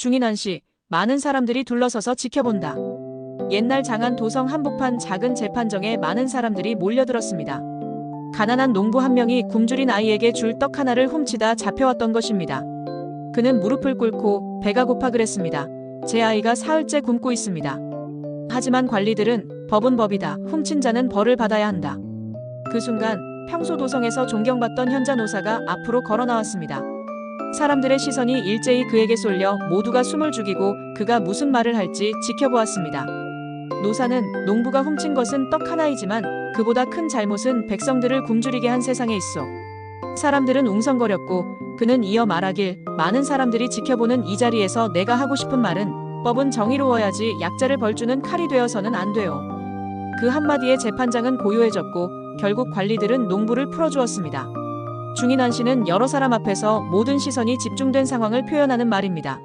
중인환 씨, 많은 사람들이 둘러서서 지켜본다. 옛날 장안 도성 한복판 작은 재판정에 많은 사람들이 몰려들었습니다. 가난한 농부 한 명이 굶주린 아이에게 줄 떡 하나를 훔치다 잡혀왔던 것입니다. 그는 무릎을 꿇고 배가 고파 그랬습니다. 제 아이가 사흘째 굶고 있습니다. 하지만 관리들은 법은 법이다. 훔친 자는 벌을 받아야 한다. 그 순간 평소 도성에서 존경받던 현자 노사가 앞으로 걸어 나왔습니다. 사람들의 시선이 일제히 그에게 쏠려 모두가 숨을 죽이고 그가 무슨 말을 할지 지켜보았습니다. 노사는 농부가 훔친 것은 떡 하나이지만 그보다 큰 잘못은 백성들을 굶주리게 한 세상에 있어. 사람들은 웅성거렸고 그는 이어 말하길 많은 사람들이 지켜보는 이 자리에서 내가 하고 싶은 말은 법은 정의로워야지 약자를 벌주는 칼이 되어서는 안 돼요. 그 한마디에 재판장은 고요해졌고 결국 관리들은 농부를 풀어주었습니다. 중인환 씨는 여러 사람 앞에서 모든 시선이 집중된 상황을 표현하는 말입니다.